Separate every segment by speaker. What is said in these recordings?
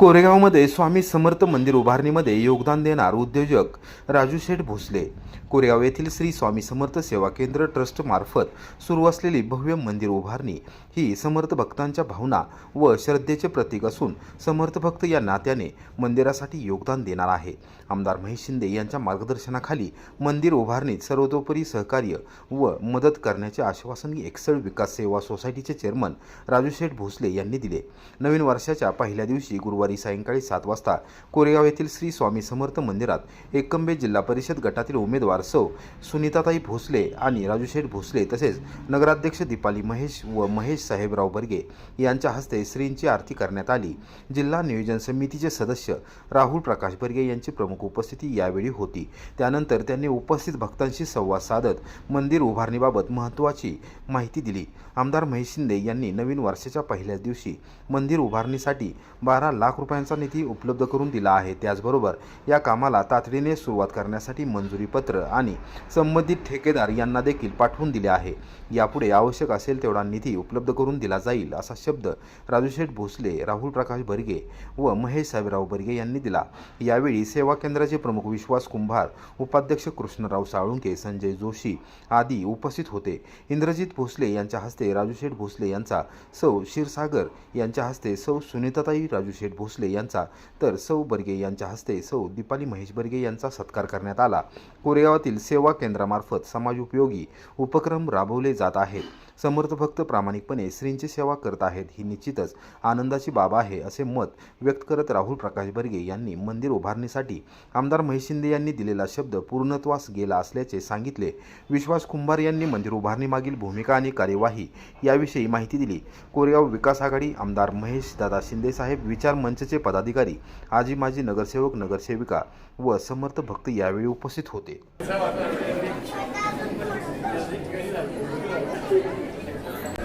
Speaker 1: कोरेगावमध्ये स्वामी समर्थ मंदिर उभारणीमध्ये योगदान देणार उद्योजक राजू शेठ भोसले. कोरेगाव येथील श्री स्वामी समर्थ सेवा केंद्र ट्रस्ट मार्फत सुरू असलेली भव्य मंदिर उभारणी ही समर्थ भक्तांच्या भावना व श्रद्धेचे प्रतीक असून समर्थ भक्त या नात्याने मंदिरासाठी योगदान देणार आहे. आमदार महेश शिंदे यांच्या मार्गदर्शनाखाली मंदिर उभारणीत सर्वतोपरी सहकार्य व मदत करण्याचे आश्वासन एकसळ विकास सेवा सोसायटीचे चेअरमन राजू शेठ भोसले यांनी दिले. नवीन वर्षाच्या पहिल्या दिवशी गुरुवारी सायंकाळी सात वाजता कोरेगाव येथील श्री स्वामी समर्थ मंदिरात एकंबे जिल्हा परिषद गटातील उमेदवार सौ सुनीताताई भोसले आणि राजूशेठ भोसले तसेच नगराध्यक्ष दीपाली महेश व महेश साहेबराव बर्गे यांच्या हस्ते श्रींची आरती करण्यात आली. जिल्हा नियोजन समितीचे सदस्य राहुल प्रकाश बर्गे यांची प्रमुख उपस्थिती यावेळी होती. त्यानंतर त्यांनी उपस्थित भक्तांशी संवाद साधत मंदिर उभारणीबाबत महत्त्वाची माहिती दिली. आमदार महेश शिंदे यांनी नवीन वर्षाच्या पहिल्याच दिवशी मंदिर उभारणीसाठी बारा लाख रुपयांचा निधी उपलब्ध करून दिला आहे. त्याचबरोबर या कामाला तातडीने सुरुवात करण्यासाठी मंजुरीपत्र आणि संबंधित ठेकेदार यांना देखील पाठवून दिले आहे. यापुढे आवश्यक असेल तेवढा निधी उपलब्ध करून दिला जाईल असा शब्द राजूशेठ भोसले राहुल प्रकाश बर्गे व महेश साहेबराव बर्गे यांनी दिला. यावेळी सेवा केंद्राचे प्रमुख विश्वास कुंभार उपाध्यक्ष कृष्णराव साळुंके संजय जोशी आदी उपस्थित होते. इंद्रजित भोसले यांच्या हस्ते राजूशेठ भोसले यांचा सौ क्षीरसागर यांच्या हस्ते सौ सुनीताताई राजूशेठ भोसले यांचा. तर सौ बर्गे यांच्या हस्ते सौ दीपाली महेश बर्गे यांचा सत्कार करण्यात आला. कोरेगावातील सेवा केंद्रामार्फत समाजोपयोगी उपक्रम राबवले जात आहेत. समर्थ भक्त प्रामाणिकपणे श्रींची सेवा करत आहेत ही निश्चितच आनंदाची बाब आहे असे मत व्यक्त करत राहुल प्रकाश बर्गे यांनी मंदिर उभारणीसाठी आमदार महेश शिंदे यांनी दिलेला शब्द पूर्णत्वास गेला असल्याचे सांगितले. विश्वास कुंभार यांनी मंदिर उभारणीमागील भूमिका आणि कार्यवाही याविषयी माहिती दिली. कोरेगाव विकास आघाडी आमदार महेश दादा शिंदे साहेब विचार मंचचे पदाधिकारी आजी माजी नगरसेवक नगरसेविका व समर्थ भक्त यावेळी उपस्थित होते.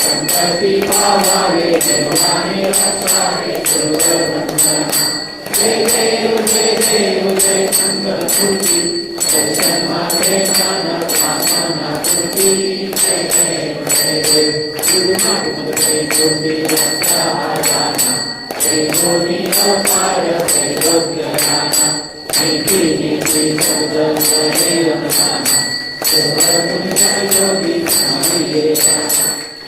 Speaker 2: संगती पावावे देवाने रसावे देववंदना जय देव जय देव जय संगती जन्मा प्रेमाना कामना कृती जय देव जय देव गुरुनाथे गोपी रसाहाराना जय गोरी अवतार जय योग्यदाना जय कीर्ती जय सदन जय रमदाना जय योगी स्वामी देवाना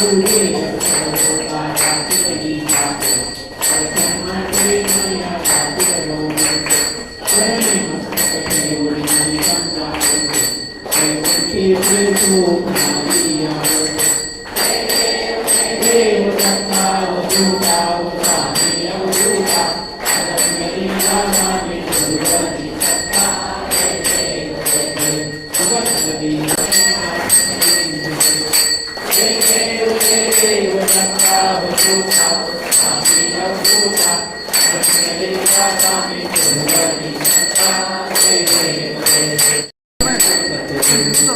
Speaker 2: 努力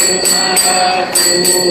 Speaker 2: जय देवी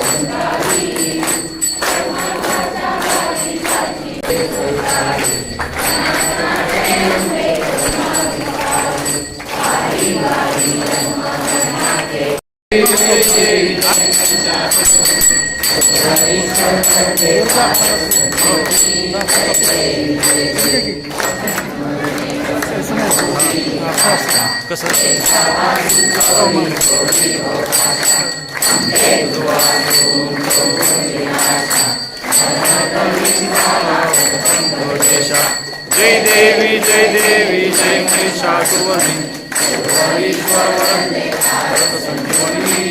Speaker 2: जय महिषासुरवर्णी संजीवनी जय देव जय देव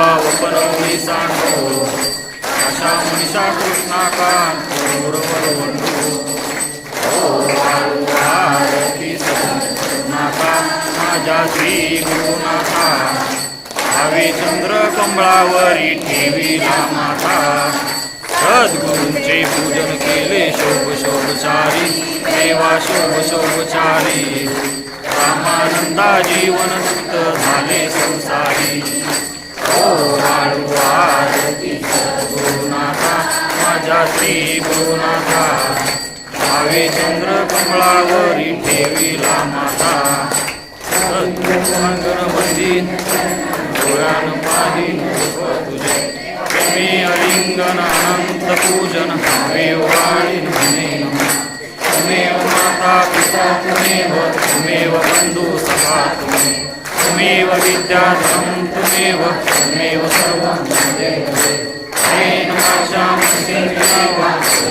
Speaker 2: देवा वपनवली सांडो आशा मनीषा कृष्णाकांत गुरुवर वंडू ओ गुरुनाथा भावे चंद्र कमळावरी ठेवी माता सद्गुरूंचे पूजन केले शोभ शोभचारी देवा शोभ शोभचारी रामानंदा जीवन झाले संसारी। ओ गुरुनाथा माझ्या श्री गुरुनाथा भावे चंद्र कमळावरी ठेवीला माता सद्गुरुंगण मंदिर डोळ्यान पाहिन तुझे मी अलिंगन अनंत पूजन हमेव वाणी म्हणे त्वमेव माता पिता त्वमेव हो, त्वमेव हो, बंधू सभा तुम्ही हो. त्वमेव विद्याधरं त्वमेव त्वमेव सर्वं त्वमेव तेन माशां सिन्धुनावा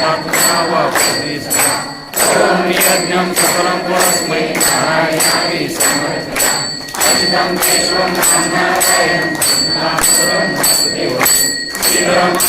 Speaker 2: आत्मनावा प्रदेशः ॐ यज्ञं सकलं परस्मै नारायणाय समर्पयामि अचितं केशवं ब्रह्मचार्यं नामकरं वासुदेवं श्रीधरं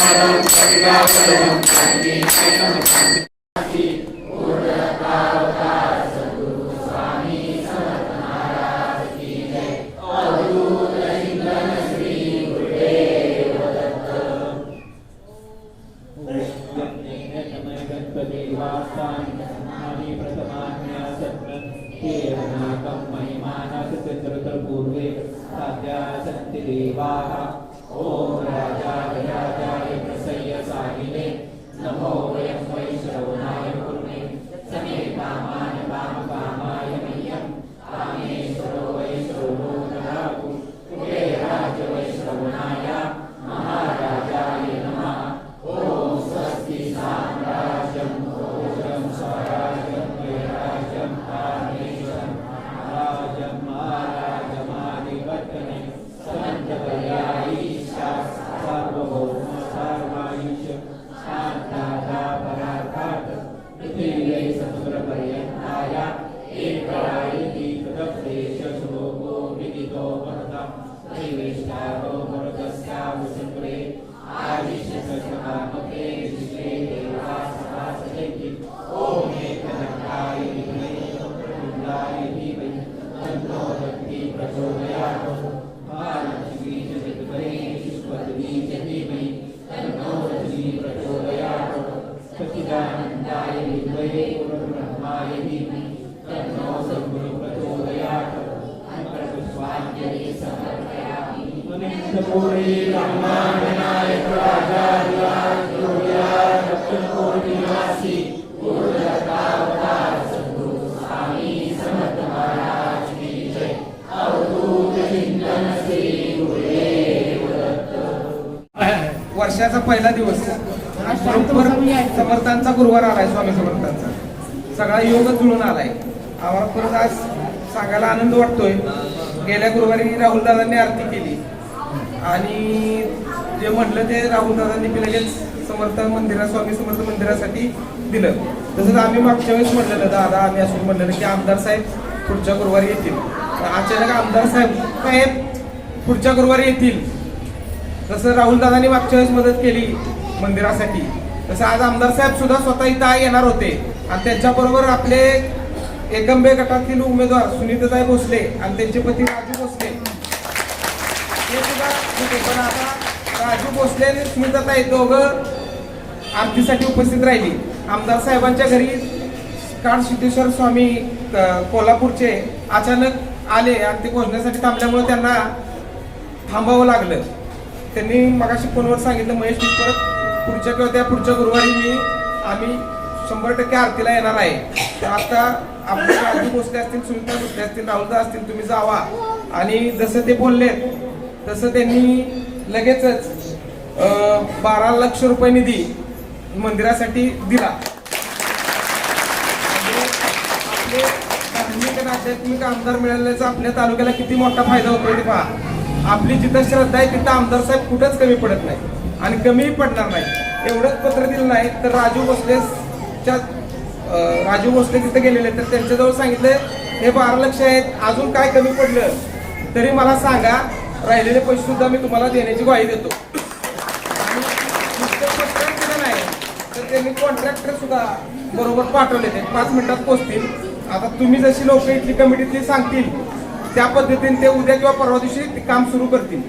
Speaker 3: वर्षाचा पहिला दिवस. समर्थांचा गुरुवार आलाय स्वामी समर्थांचा. सगळा योगच जुळून आलाय. आम्हाला परत आज सांगायला आनंद वाटतोय. गेल्या गुरुवारी राहुल दादांनी आरती केली. आणि जे म्हटलं ते राहुल दादांनी मी लगेच समर्थ मंदिरा स्वामी समर्थ मंदिरासाठी दिलं. तसंच आम्ही मागच्या वेळेस म्हटलेलं दादा आम्ही असून म्हटलेलं की आमदार साहेब पुढच्या गुरुवारी येतील. अचानक आमदार साहेब साहेब पुढच्या गुरुवारी येतील. जसं राहुलदादांनी मागच्या वेळेस मदत केली मंदिरासाठी. तसं आज आमदार साहेब सुद्धा स्वतः इथं येणार होते. आणि त्यांच्याबरोबर आपले एकंबे गटातील उमेदवार सुनीताताई भोसले आणि त्यांचे पती राजू भोसले. ते सुद्धा पण आता राजू भोसले आणि सुनीताताई दोघं आरतीसाठी उपस्थित राहिली. आमदार साहेबांच्या घरी काळ सिद्धेश्वर स्वामी कोल्हापूरचे अचानक आले आणि ते पोहोचण्यासाठी थांबल्यामुळे त्यांना थांबावं लागलं. त्यांनी मगाशी फोनवर सांगितलं महेश मी परत पुढच्या किंवा त्या पुढच्या गुरुवारी मी आम्ही शंभर टक्के आरतीला येणार आहे. तर आता आपले राजू भोसले असतील सुनीता भोसले असतील राहुलदा असतील तुम्ही जावा. आणि जसं ते बोलले तसं त्यांनी लगेचच बारा लक्ष रुपये निधी मंदिरासाठी दिला. म्हणजे आपले धार्मिक आणि आध्यात्मिक आमदार मिळाल्याचा आपल्या तालुक्याला किती मोठा फायदा होतोय ते पहा. आपली जिथं श्रद्धा आहे तिथं आमदार साहेब कुठंच कमी पडत नाही आणि कमीही पडणार नाही. एवढंच पत्र दिलं नाही तर राजू भोसलेच्या राजू भोसले तिथे गेलेले तर त्यांच्याजवळ सांगितलं हे बारा लक्ष आहेत अजून काय कमी पडलं तरी मला सांगा राहिलेले पैसे सुद्धा मी तुम्हाला देण्याची ग्वाही देतो. नाही तर त्यांनी कॉन्ट्रॅक्टर सुद्धा बरोबर पाठवले ते पाच मिनिटात पोहोचतील आता तुम्ही जशी लोक इथली कमिटीतली सांगतील त्या पद्धतीने ते उद्या किंवा परवा दिवशी ते काम सुरू करतील.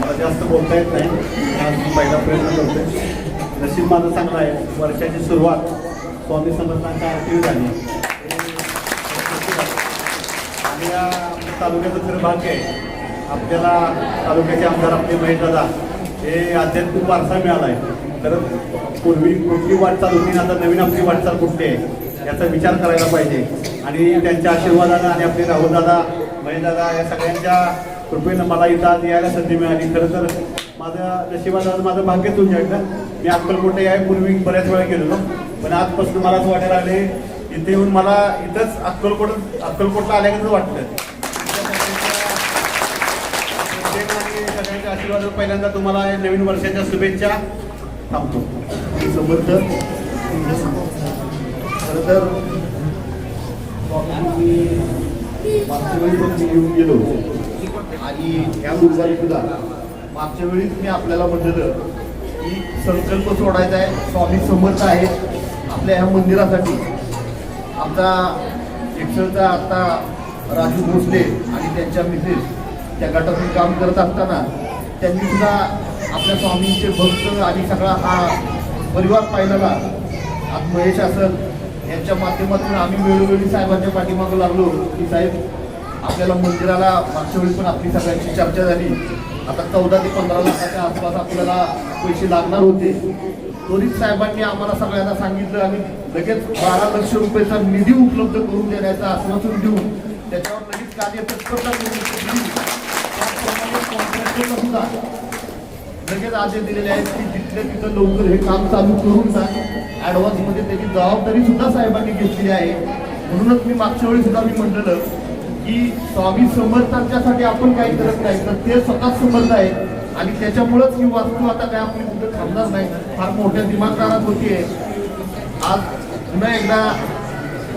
Speaker 4: मला जास्त बोलता येत नाही. मी पहिला प्रयत्न करतोय. नशीब माझं चांगलं आहे. वर्षाची सुरुवात स्वामी समर्थांच्या आरती झाली. आणि या तालुक्याचं खरं भाग्य आहे. आपल्याला तालुक्याचे आमदार आपले महेश दादा हे आध्यात्मिक वारसा मिळाला आहे तर पूर्वी कुठली वाटचाल होती आता नवीन आपली वाटचाल कुठली आहे याचा विचार करायला पाहिजे. आणि त्यांच्या आशीर्वादानं आणि आपले राहुलदादा दादा या सगळ्यांच्या कृपेनं मला इथं आज यायला संधी मिळाली. खरं तर माझं नशिबात माझं भाग्यच तुमच्याकडं मी अक्कलकोट यापूर्वी बऱ्याच वेळा गेलेलो. पण आजपासून मला असं वाटायला आले इथे येऊन मला इथंच अक्कलकोट अक्कलकोटला आल्याकडंच वाटलं प्रत्येक आणि सगळ्यांच्या आशीर्वाद पहिल्यांदा तुम्हाला या नवीन वर्षाच्या शुभेच्छा थांबतो. समर्थ. खरं तर मागच्या वेळी पण मी येऊन गेलो. आणि ह्या गुरुवारी सुद्धा. मागच्या वेळीच मी आपल्याला म्हटलेलं की संकल्प सोडायचा आहे. स्वामी समर्थ आहे आपल्या ह्या मंदिरासाठी. आमचा एक्सलचा आता राजू भोसले आणि त्यांच्या मिसेस त्या गटातून काम करत असताना त्यांनी सुद्धा आपल्या स्वामींचे भक्त आणि सगळा हा परिवार पाहिलेला आज महेश असल यांच्या माध्यमातून आम्ही वेळोवेळी साहेबांच्या पाठीमागं लागलो. की साहेब आपल्याला मंदिराला मागच्या वेळी पण आपली सगळ्यांची चर्चा झाली. आता चौदा ते पंधरा लाखाच्या आसपास आपल्याला पैसे लागणार होते. त्वरित साहेबांनी आम्हाला सगळ्यांना सांगितलं आणि लगेच बारा लक्ष रुपयाचा निधी उपलब्ध करून देण्याचं आश्वासन देऊन त्याच्यावर लगेच कार्य तत्परता करून सुद्धा लगेच आदेश दिलेले आहेत की तिथल्या तिथं लवकर हे काम चालू करून टाक ॲडव्हान्समध्ये त्याची जबाबदारी सुद्धा साहेबांनी घेतलेली आहे. म्हणूनच मी मागच्या वेळी सुद्धा मी म्हटलेलं की स्वामी समर्थांच्यासाठी आपण काही करत नाही तर ते स्वतःच समर्थ आहेत. आणि त्याच्यामुळंच ही वास्तू आता काय आपली कुठं थांबणार नाही फार मोठ्या दिमागदारात होतीये आज पुन्हा एकदा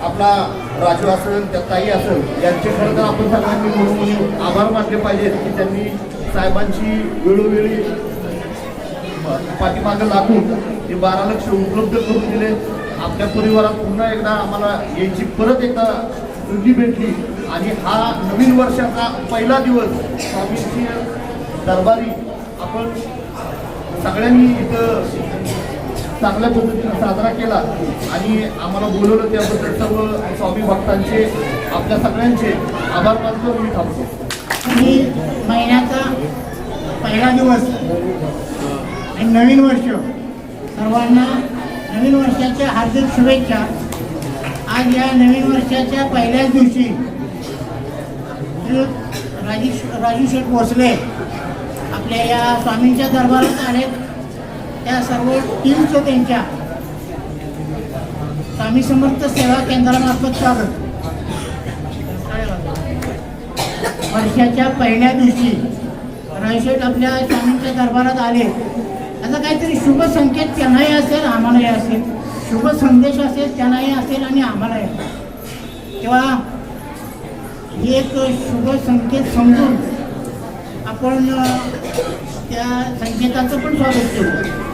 Speaker 4: आपला राजू असेल त्या ताई असेल यांचे खरं तर आपण सगळ्यांनी म्हणून आभार मानले पाहिजेत की त्यांनी साहेबांची वेळोवेळी पाठीमागं लागून ते बारा लक्ष उपलब्ध करून दिले. आपल्या परिवारात पुन्हा एकदा आम्हाला याची परत एकदा संधी भेटली. आणि हा नवीन वर्षाचा पहिला दिवस स्वामींची दरबारी आपण सगळ्यांनी इथं चांगल्या पद्धतीने साजरा केला. आणि आम्हाला बोलवलं त्याबद्दल सर्व स्वामी भक्तांचे आपल्या सगळ्यांचे आभार मानतो मी थांबतो.
Speaker 5: आणि महिन्याचा पहिला दिवस. आणि नवीन वर्ष. सर्वांना नवीन वर्षाच्या हार्दिक शुभेच्छा. आज या नवीन वर्षाच्या पहिल्याच दिवशी राजू राजू शेठ भोसले आपल्या या स्वामींच्या दरबारात आले त्या सर्व टीमचं त्यांच्या स्वामी समर्थ सेवा केंद्रामार्फत स्वागत. वर्षाच्या पहिल्या दिवशी रायशेठ आपल्या स्वामींच्या दरबारात आले. याचा काहीतरी शुभ संकेत त्यांनाही असेल आम्हालाही असेल. शुभ संदेश असेल त्यांनाही असेल आणि आम्हालाही असेल. तेव्हा ही एक शुभ संकेत समजून आपण त्या संकेताचं पण स्वागत केलं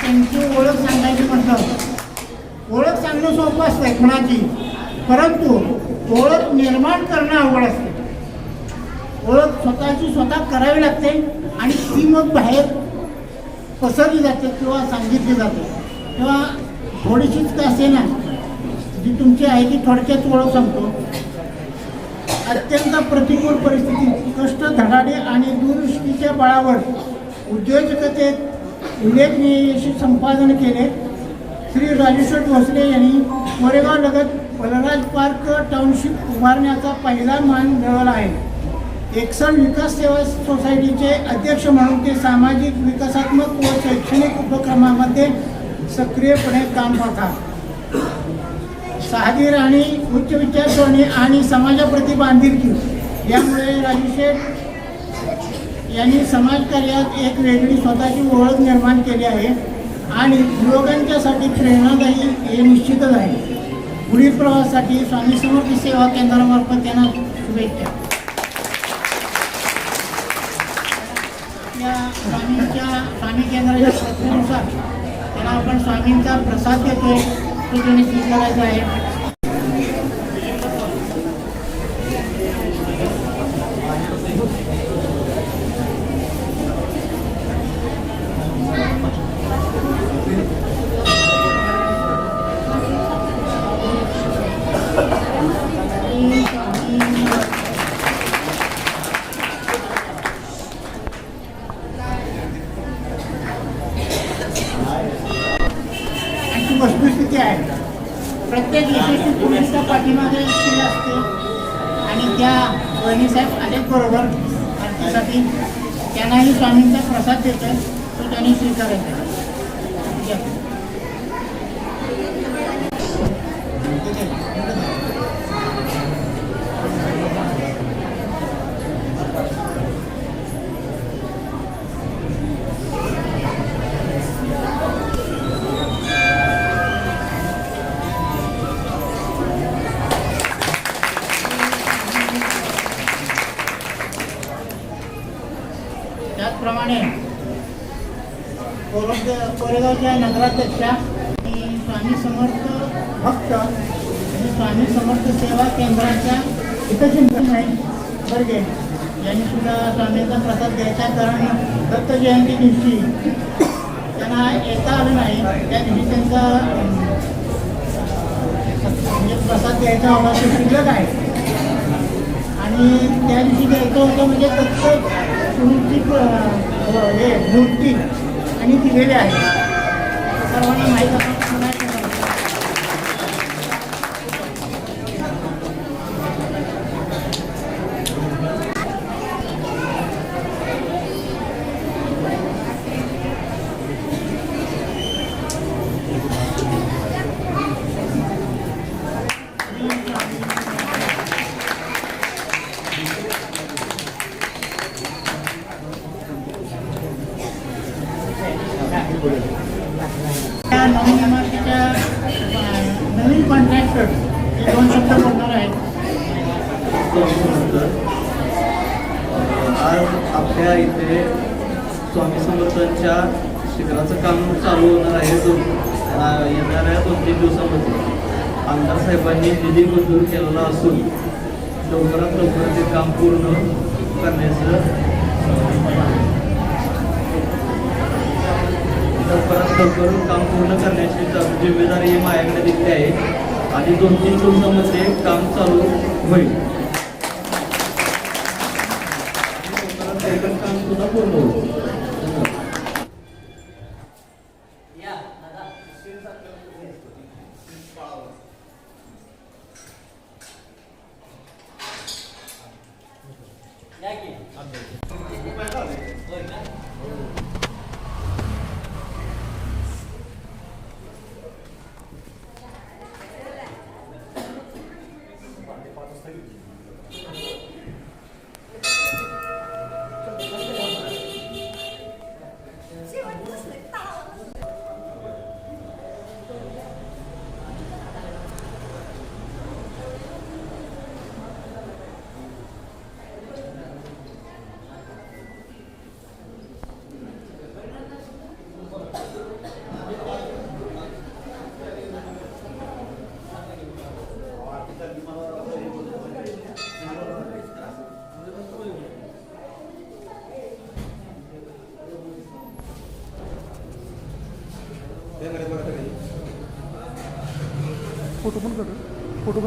Speaker 5: त्यांची ओळख सांगायची म्हटलं ओळख सांगणं सोपं असतंय कुणाची? परंतु ओळख निर्माण करणं अवघड असते ओळख स्वतःची स्वतः करावी लागते आणि ती मग बाहेर पसरली जाते किंवा सांगितली जाते. तेव्हा थोडीशीच का असे ना जी तुमची आहे ती थोडक्यात ओळख सांगतो. अत्यंत प्रतिकूल परिस्थितीत कष्ट धडाडे आणि दूरदृष्टीच्या बळावर उद्योजकतेत उल्लेखनीय संपादन केले. श्री राजेश्वर भोसले यांनी कोरेगाव लगत बलराज पार्क टाउनशिप उभारण्याचा पहिला मान मिळवला आहे. एक्सन विकास सेवा सोसायटीचे अध्यक्ष म्हणून ते सामाजिक विकासात्मक व शैक्षणिक उपक्रमामध्ये सक्रियपणे काम करतात साधी राहणी उच्च विचारसरणी आणि समाजाप्रती बांधिलकी. यामुळे राजूशेठ यांनी समाजकार्यात एक वेगळी स्वतःची ओळख निर्माण केली आहे आणि युवकांच्यासाठी प्रेरणादायी हे निश्चितच आहे. पुढील प्रवासासाठी स्वामी समर्थ सेवा केंद्रामार्फत त्यांना शुभेच्छा आपल्या स्वामींच्या स्वामी केंद्राच्या प्रथेनुसार त्याला आपण स्वामींचा प्रसाद घेतोय तो त्यांनी स्वीकारायचा आहे. कोरेगाव नगराध्यक्षा स्वामी समर्थ भक्त आणि स्वामी समर्थ सेवा केंद्राच्या हितचिंतन आहे. बर्गे यांनी सुद्धा स्वामींचा प्रसाद द्यायचा कारण दत्त जयंती दिवशी त्यांना येता आलं नाही. त्या दिवशी त्यांचा म्हणजे प्रसाद द्यायचा होता तो शिल्लक आहे. आणि त्या दिवशी द्यायचं होतं म्हणजे दत्त गुरुची हे मूर्ती आणि दिलेली आहे. सर्वांना माहीत असं कॉन्ट्रॅक्टर हे दोन शब्द बोलणार आहेत.
Speaker 6: आज आपल्या इथे स्वामी समर्थांच्या शिखराचं काम चालू होणार आहे दोन येणाऱ्या दोन तीन दिवसामध्ये. आमदार साहेबांनी निधी मंजूर केलेला असून लवकरात लवकर ते काम पूर्ण करण्याचं लवकरात लवकर काम पूर्ण करण्याची जिम्मेदारी ही माझ्याकडे दिली आहे. आणि दोन तीन दिवसामध्ये काम चालू होईल. काम सुद्धा पूर्ण होईल.
Speaker 7: ফোন কাটো ফটো